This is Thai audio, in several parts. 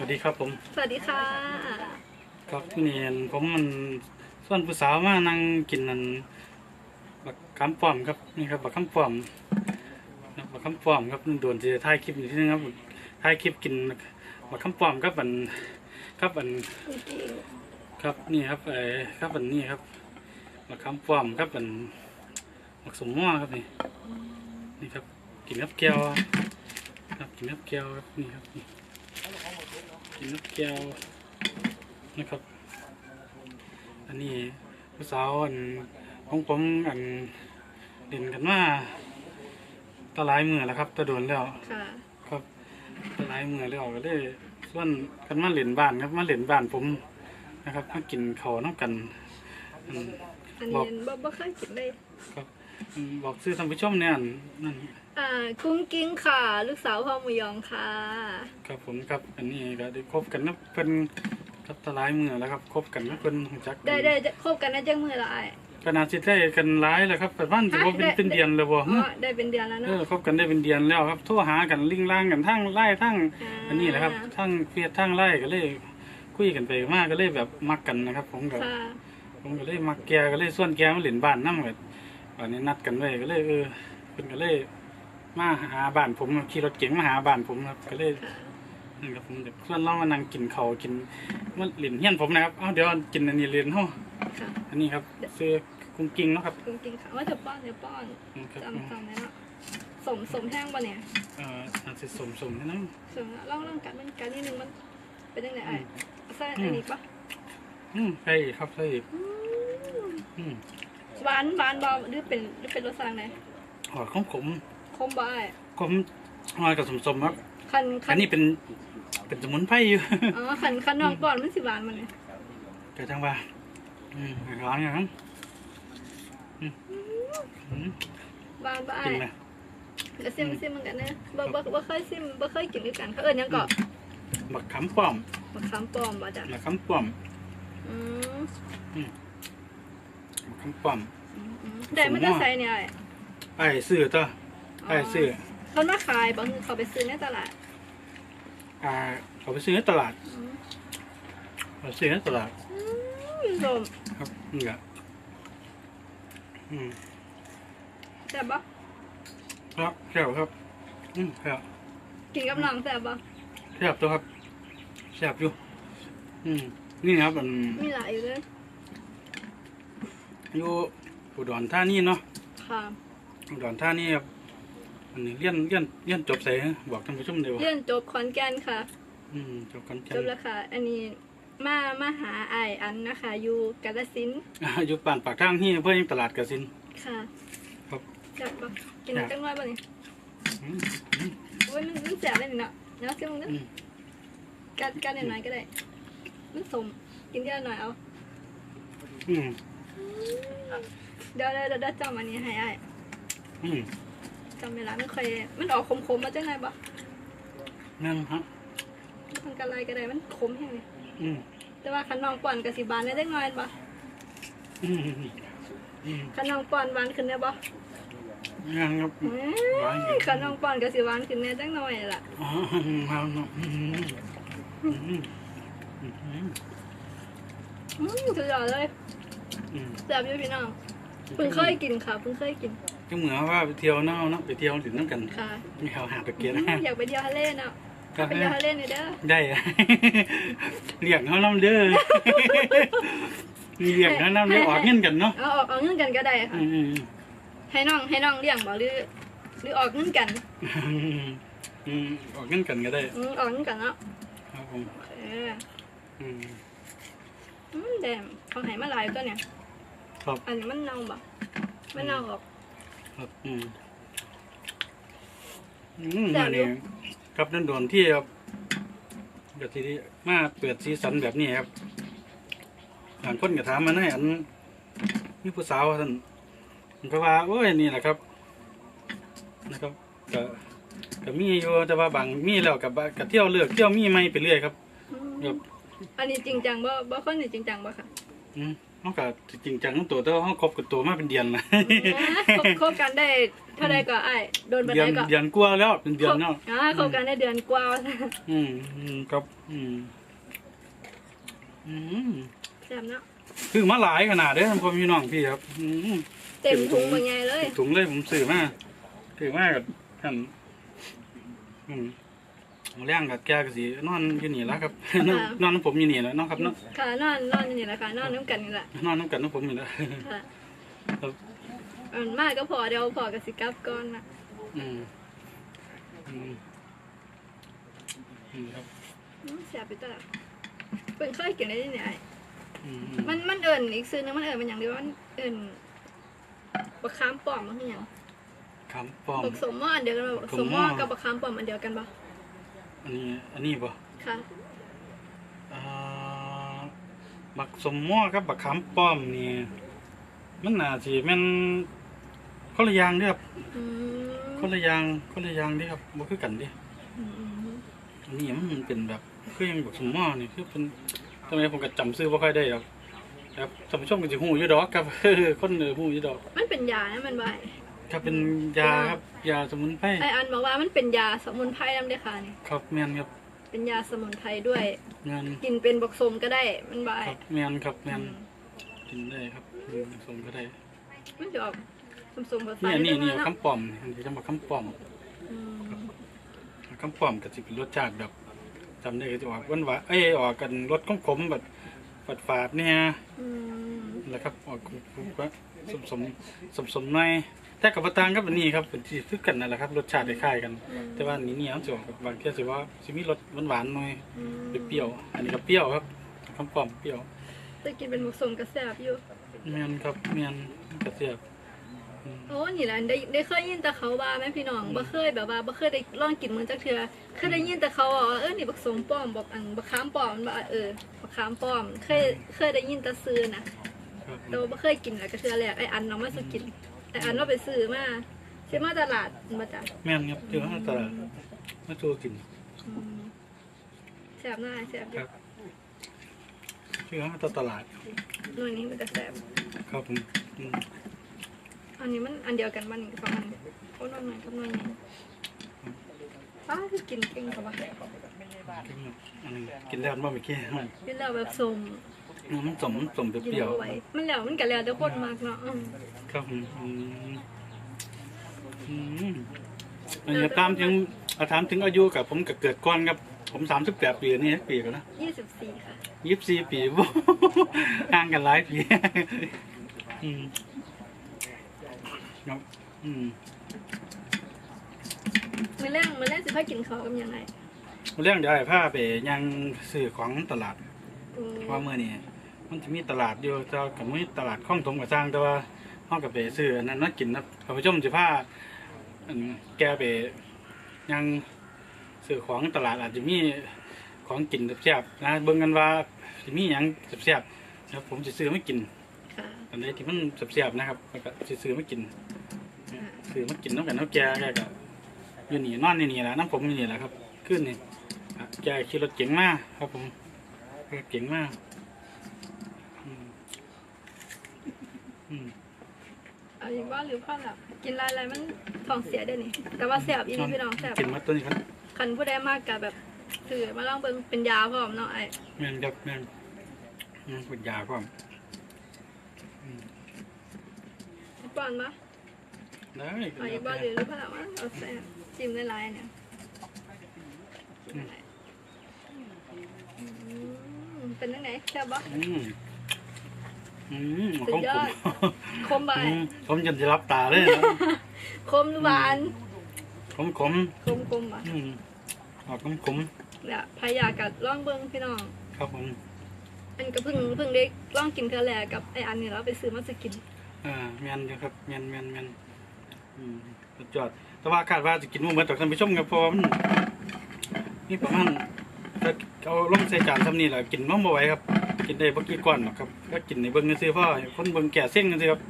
สวัสดีครับผม สวัสดีค่ะ ครับนี่เห็นผมมันส่วนผู้สาวมานั่งกินนั่นบักคำป้อมครับนี่ครับบักคำป้อมนะบักคำป้อมครับโดนจะถ่ายคลิปอยู่ที่นึงครับถ่ายคลิปกินบักคำป้อมครับอันครับอันครับนี่ครับเออครับอันนี้ครับบักคำป้อมครับอันบักสมหม้อครับนี่นี่ครับกินกับแก้วครับกินกับแก้วครับนี่ครับนี่ กินนกแก้วนะครับ อันนี้ผู้สาวอันของผมอันเด่นกันว่าตะหลายมือแล้วครับตะโดนแล้วค่ะครับตะหลายมือแล้วก็เลยส่วนกันมาเหรียญบ้านครับมาเหรียญบ้านผมนะครับมากินเขาวน้ำกันอืมอันบอนี้กบ่บ่เคยกินเลยครับอืมบอกซื้อท่านผู้ชมเนี่ยอันนั่น อ่ากุ้งกิ้งค่ะ ลูกสาวพ่อหมูยองค่ะ ครับผมครับอันนี้ก็ได้คบกันนะเพิ่นครับตะหลายมือแล้วครับคบกันนะเพิ่นรู้จักกันได้ได้จะคบกันได้จังมือละไอ้ขนาดสิได้กันหลายแล้วครับแต่บ้านสิบ่เป็นฮะได้เป็นเดือนแล้วบ่อ๋อได้เป็นเดือนแล้วเอเนาะอคบกันได้เป็นเดือนแล้วครับโทรหากันลิงล่างกันทั้งไล่ทั้งาอันนี้แหละครับทั้งเฟียดทั้งไล่ก็เลย คุยกันไปมากก็เลยแบบมักกันนะครับ ผมก็ค่ะผมก็เลยมักแกก็เลยส่วนแกมาเล่นบ้านนำก็วันนี้นัดกันไว้ก็เลยเออเพิ่นก็เลย มาหาบ้านผมขี่รถเก๋งมาหาบ้านผมครับก็เลยค่ะนี่ครับผมเดี๋ยวส่วนเรามานั่งกินข้าวกินมาเล่นเฮียนผมนะครับเอ้าเดี๋ยวกินอันนี้เล่นเฮาค่ะอันนี้ครับซื้อกุ้งกิ้งเนาะครับกุ้งกิ้งค่ะว่าจะป้อนจะป้อนนี่ครับจำจำได้เนาะสมสมแห้งปะเนี่ยเอ่ออาจจะสมสมๆนิดนึงสมแล้วเล่าเรื่องกันมันกันนิดนึงมันเป็นยังไงไอ้ใส่อันนี้ปะอืมใช่อีกครับใช่อีกอืมอืมหวานหวานบ่หรือเป็นหรือเป็นรสชาติไหน หอของผม คมบ่ไอ้ผมหอยกับสมสมๆครับ คันคัอันนนี้เป็นเป็นสมุนไพรอยู่ อ๋อคันคันน้องป้อนมันสิหวานมันเนี่ยเกิดจังว่าอืมร้อนอย่างนั้นอืมอืมหวานบ่ไอ้กินไหมเดี๋ยวซิมซิมเหมือนกันนะบ่บ่บ่เคยซิมบ่เคยกินด้วยกันเขาเอิ้นหยังก็บักขำป้อมมะขามป้อมบ่จ้ะบักขำป้อมอืมบักขำป้อม อืมอืมได้มันจะใส่เนี่ยไอ้ไอ้ซื้อตัว ไอ้ซื้อเขามาขายบ่คือเขาไปซื้อในตลาดอ่าเขาไปซื้อในตลาดอืมเขาซื้อในตลาดอืมสมครับนี่แหละอืมแซ่บบ่ครับแซ่บครับอืมครับกินกับน้องแซ่บบ่แซ่บตัวครับแซ่บอยู่อืมนี่ครับมันมีหลายอยู่เด้ออยู่อุดรธานีเนาะค่ะอุดรธานีครับ อันนี้เรียนเรียนเรียนจบใส่บอกท่านผู้ชมเดียวเรียนจบขอนแก่นค่ะ อืมจบกันจัจบแล้วค่ะ อันนี้มามาหาไอ้ายอันนะคะ อยู่กาฬสินธุ์อยู่ป่านปากทางที่เพื่อยังตลาดกระสิน ค่ะครับแซ่บบ่กินจังน้อยบ่นี่อืมอืม โอ้ยมันมันแซ่บเลยนี่เนาะเนาะซิมึงเด้ออืม กัดกัดหน่อยๆก็ได้ มันสมกินทีละหน่อยเอาอืมเดี๋ยวเดี๋ยวเดี๋ยวเดี๋ยวจำอันนี้ให้ไอ้ายอืม จำเวลาไม่ค่อยมันออกขมๆมาจังไงบ่นั่นครับมันกะไรก็ได้มันขมแห้งเลยอืมแต่ว่าคันน้องป่อนกับสิบานได้จังน้อยบ่อืมอืมคันน้องป่อนหวานขึ้นได้บ่นั่นครับเอ้ยหวานขึ้นคันน้องป่อนกับสิหวานขึ้นแน่จังน้อยล่ะอ๋อครับอืมอืมอืมอืมอืมสุดยอดเลยอืม แซ่บอยู่พี่น้องเพิ่งเคยกินค่ะเพิ่งเคยกิน ก็เหมือนว่าไปเที่ยวเนาะเนาะไปเที่ยวถึงน้ำกันค่ะมีเขาหาตะเกียบอืมอยากไปเที่ยวทะเลเนาะก็ไปเที่ยวทะเลนี่เด้อได้เลี้ยงเขาน้ำเด้อมีเลี้ยงเขาน้ำเด้อออกเงินกันเนาะเอาออกเอาเงินกันก็ได้ค่ะอืมอืมให้น้องให้น้องเลี้ยงบ่หรือหรือออกเงินกันอืมอืมออกเงินกันก็ได้อืมออกเงินกันเนาะครับผมเอออืมอืมแดมเขาให้มาหลายตัวเนี่ยครับอันนี้มันเน่าบ่มันเน่าออก ครับอืมอืมมาเนี่ยครับนั่นโดนที่ครับเดี๋ยวทีนี้มาเปิดสีสันแบบนี้ครับบางคนก็ถามมาให้อันนี่ผู้สาวท่านผมก็ว่าโอ้ยนี่แหละครับ นะครับก็ก็มีอยู่แต่ว่าบางมีแล้วกับกับเที่ยวเลือกเที่ยวมีไม่ไปเรื่อยครับอืมครับ อันนี้จริงจังบ่บ่คนนี่จริงจังบ่ค่ะ อืม เขาก็จริงจังตัวแต่ว่าเขาคบกับตัวมาเป็นเดือนนะคบคบกันได้เท่าใดก็ไอ้ายโดนบันเดือไดนก็เดือนกว่าแล้วเป็นเดือนแล้วอ่าคบกันได้เดือนกว่าอืมอืมครับอืมอืมแซ่บเนาะคือมาหลายขนาดเด้อท่านพ่อพี่น้องพี่ครับ อืม เต็มถุงเป็นไงเลย ถุงเลยผมซื้อมาซื้อมากับท่านอืม เอาแรงกับแกก็สินอนอยู่นี่แล้วครับ นอนนอนน้ำผมอยู่นี่แหล้วนาะครับเนาะค่ะนอนนอนอยู่นี่แหละค่ะนอนน้ำกันนี่แหละนอนน้ำกันน้ำผมอยู่แล้วค่ะครับอันมากก็พอเดี๋ยวพอกับสิกลับก่อนนะอืมอืมอืมครับอืมแซ่บไปตลอดเพิ่นเคยกินได้ที่ไหนอ้ายอืมมันมันเอิ่นอีกซื้อนึงมันเอิ่นมันอย่างเดียวมันเอิ่นบะขามป้อมมันคือหยังคำปลอม บักสมหม้ออันเดียวกันบ่บักสมหม้อกับบักขามป้อมอันเดียวกันบ่ อันนี้อันนี้ป่ะค่ะอ่าบักสมหม้อกับบักขามป้อมนี่มันน่าสิแมันคนละอย่างเด้อครับอืมคนละอย่างคนละอย่างเด้อครับบ่คือกันเด้อืมอืมอันนี้มันเป็นแบบคือยังบักสมหม้อนี่คือเป็นทำไมผมก็จำซื้อบ่ค่อยได้หรอกครับท่านผู้ชมก็สิฮู้อยู่ดอกครับ คนเออฮู้อยู่ดอกมันเป็นยานะมันบ่าย ครับเป็นยาครับยาสมุนไพรไออันบอกว่ามันเป็นยาสมุนไพรนำเด้อค่ะนี่ครับแม่นครับเป็นยาสมุนไพรด้วยแม่นกินเป็นบักสมก็ได้มันบ่าคยรับแม่นครับแม่นกินได้ครับอืมผสมก็ได้มันจะออกสมๆภาษานี่อันนี้นี่เนาะคำป้อมอันนี้จะมาคำป้อมอืมคำป้อมก็จะเป็นรสชาติแบบจำได้ก็จะออกหวานหวานเอ้ยออกกันรสขมๆแบบฝาดฝาดๆเนี่ยอืมแล้วครับออกสมสมสมสมๆหน่อย แต่กับปะตางก็เป็นนี่ครับเป็นที่คือกันนั่นแหละครับรสชาติคล้ายๆกันแต่ว่านี้เนี่ยจะออกกับบางแค่สิว่าสิมีรสหวานๆหน่อยอืมเปรี้ยวๆอันนี้ก็เปรี้ยวครับคำป้อมเปรี้ยวจะกินเป็นบักสมก็แซ่บอยู่ เมียนครับเมียนกระเทียบอืม โอ้นี่แหละได้ได้เคยยินแต่เขาว่าแม่พี่น้องบ่เคยแบบว่าบ่เคยได้ลองกินมันจักเทื่อเคยได้ยินแต่เขาบอกว่าเออนี่บักสมป้อมบอกอันบักขามป้อมมันว่าเออบักขามป้อม เคยเคยได้ยินแต่ซื้อนะครับ แต่ว่าบ่เคยกินแล้วก็เทื่อแรกไอ้อันน้องมาสุกิน ไอ้อันว่าไปซื้อมาซื้อมาตลาดมาจ้ะแม่นครับเจอมาตลาดมาโจกินอืมแซ่บหน้าแซ่บอคยู่รับเจอมาตลาดหน่วยนี้มันจะแซ่บครับผมอืมอันนี้มันอันเดียวกันมันอีกประมาณโอ้น้อยหน่อยกับน้อยใหญ่อ้าวคือกินเก่งกับว่าอันนึงกินแล้วมันบ่ไม่เกี่ยวกินแล้วแบบสม มันสมสมเปกินรี้ยวเอาไว้ มันแล้วมันก็แล้วแต่คนมากเนาะอืมๆครับผมอืมอืมอันนี้ตามถึงอาถามถึงอายุกับผมก็เกิดก่อนครับ ผมสามสิบแปดปีนี่ปีกันนะยี่สิบสี่ค่ะ ยี่สิบสี่ปีบ่ ห่างกันหลายปีอืมครับอืมมื้อแรกมื้อแรกสิพากินข้าวกับหยังไงเรื่องเดี๋ยวไอ้ผ้าไปยังซื้อของตลาด อืมว่าเมื่อนี้ มันจะมีตลาดอยู่เจ้ากับมีตลาดข้องถมกับสร้างแต่ว่าห้องกับไปซื้ออันนั้นนักกินนะท่านผู้ชมจะผ้าอันแกไปยังซื้อของตลาดอาจจะมีของกินแซ่บๆนะเบิ่งกันว่าจะมีหยังแซ่บๆนะครับผมจะซื้อไม่กินค่ะอันไหนที่มันแซ่บๆนะครับแล้วก็สิซื้อมากินซื้อมากินน้ำกันน้ำแกแกก็อยู่นี่นอนนี่นี่แหละน้ำผมอยู่นี่แหละครับ ขึ้นนี่อะแกขี่รถเก๋งมากครับผมรถเก๋งมากอืมอืม เอาอีกว่าหรือพ่อหลับกินหลายๆมันท้องเสียได้นี่ แต่ว่าแซ่บอีนี่พี่น้องแซ่บกินมาตัวนี้ครับคันผู้ใดมากก็แบบถือมาลองเบิ่งเป็นยาพร้อมเนาะไอ้แม่นครับแม่นแม่นเป็นยาพร้อมอืมป้อนมาได้เอาอีกว่าหรือหรือพ่อหลับมาเอาแซ่บจิ้มหลายๆเนี่ยอืมเป็นยังไงแซ่บบ่อืม อืมสุขดองยผอมดคมบ่อืมผมจนจะรับตาเลยนะคมหรือหวานขมขมคมคมบ่ๆอืมออกขมขมเนี่ยพายากัดลองเบิ่งพี่น้อง ๆครับผมอันก็เพิ่งเพิ่งได้ลองกินเทื่อแรกกับไออันนี้เราไปซื้อมาสกินอ่าแมนอยู่ครับแมนแมนแมนอืมสุดยอด แต่ว่าคาดว่าจะกินหมื้อเหมือนต่อท่านผู้ชมครับเพราะว่ามันนี่ประมาณถ้าเอาลงใส่จานซ้ำนี่แหละกินมันบ่ไหวครับ กินได้บ่กี่ก้อนหรอกครับก็กินในเบิ่งซื่อๆเพราะคนเบิ่งแก่เส้นกันสิครับ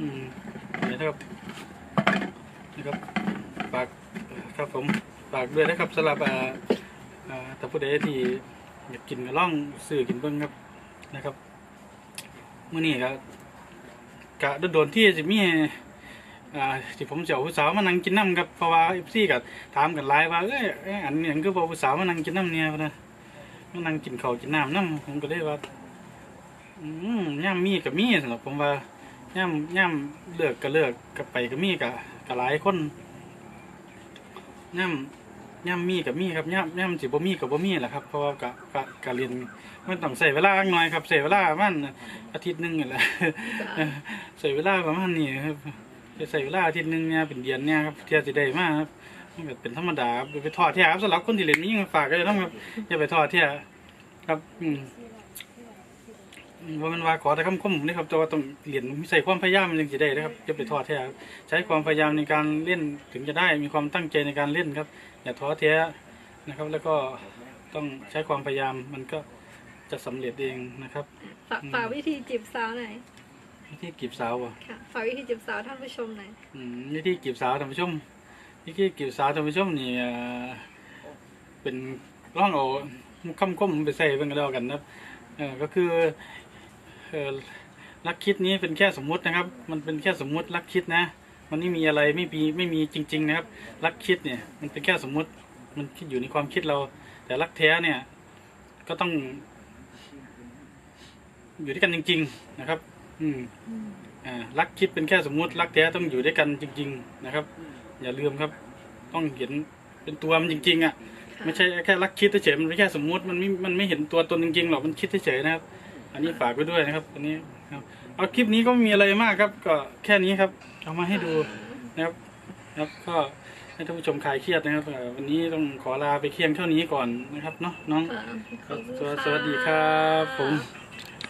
อืมนี่นะครับนะครับฝากครับผมฝากด้วยนะครับสำหรับอ่าอ่าถ้าผู้ใดที่อยากกินก็ลองซื้อกินเบิ่งครับนะครับเมื้อนี้ก็กะโดนที่สิมีอ่าที่ผมจะเอาผู้สาวมานั่งกินน้ำครับเพราะว่า FC ก็ถามกันหลายว่าเอ้ยเอออันนี้คือบ่ผู้สาวมานั่งกินน้ำเนี่ยนะ มานั่งกินข้าวกินน้ำน้ำผมก็เลยว่า อืมย่ำมีกับมีสำหรับผมว่าย่ำย่ำเลือกก็เลือกกับไปก็มีกับกับหลายคนย่ำย่ำมีกับมีครับย่ำย่ำสิบ่มีกับบ่มีแหละครับ เพราะว่ากะกะกะเรียนมันต้องใส่เวลาหน่อยครับใส่เวลามาณอาทิตย์หนึ่งนี่แหละจ้ะใส่เวลาประมาณนี้ครับจะใส่เวลาอาทิตย์หนึ่งเนี่ยเป็นเดือนเนี่ยครับเที่ยสิได้มากครับ ก็เป็นธรรมดาครับอย่าไปทอดเที่ยครับสำหรับคนที่เรียนนี้ยังฝากก็จะต้องครับอย่าไปทอดเที่ยครับอืมว่ามันว่าขอแต่คำคมผมนี่ครับแต่ว่าต้องเรียนใส่ความพยายามมันจึงจะได้นะครับอย่าไปท้อแท้ครับใช้ความพยายามในการเล่นถึงจะได้มีความตั้งใจในการเล่นครับ อย่าท้อแท้นะครับ แล้วก็ต้องใช้ความพยายามมันก็จะสำเร็จเองนะครับฝากฝากวิธีจีบสาวหน่อยวิธีกีบสาวอะค่ะฝากวิธีจีบสาวท่านผู้ชมหน่อยอืมวิธีกีบสาวท่านผู้ชม วิธีกีบสาท่านผู้ชมนี่เป็นร่องเอาคำคมไปใส่เพิ่นก็แล้วกันนะเออก็คือเออลักคิดนี้เป็นแค่สมมุตินะครับ มันเป็นแค่สมมุติลักคิดนะ มันไม่มีอะไรไม่มีไม่มีจริง ๆ นะครับลักคิดเนี่ย มันเป็นแค่สมมุติมันคิดอยู่ในความคิดเรา แต่ลักแท้เนี่ย ก็ต้อง อยู่ด้วยกันจริง ๆ นะครับ อืมอ่าลักคิดเป็นแค่สมมุติลักแท้ต้องอยู่ด้วยกันจริง ๆ นะครับ อย่าลืมครับ ต้องเห็นเป็นตัวมันจริงๆอะไม่ใช่แค่ลักคิดเฉยๆมันไม่แค่สมมุติมันไม่มันไม่เห็นตัวตนจริงๆหรอกมันคิดเฉยๆนะครับ อันนี้ฝากไว้ด้วยนะครับอันนี้ครับเอาคลิปนี้ก็ไม่มีอะไรมากครับ ก็แค่นี้ครับ เอามาให้ดูนะครับครับก็ให้ท่านผู้ชมคลายเครียดนะครับเอ่อวันนี้ต้องขอลาไปเคียงเท่านี้ก่อนนะครับเนาะน้องค่ะขอบคุณสวัสค่ะสวัสดีครับผม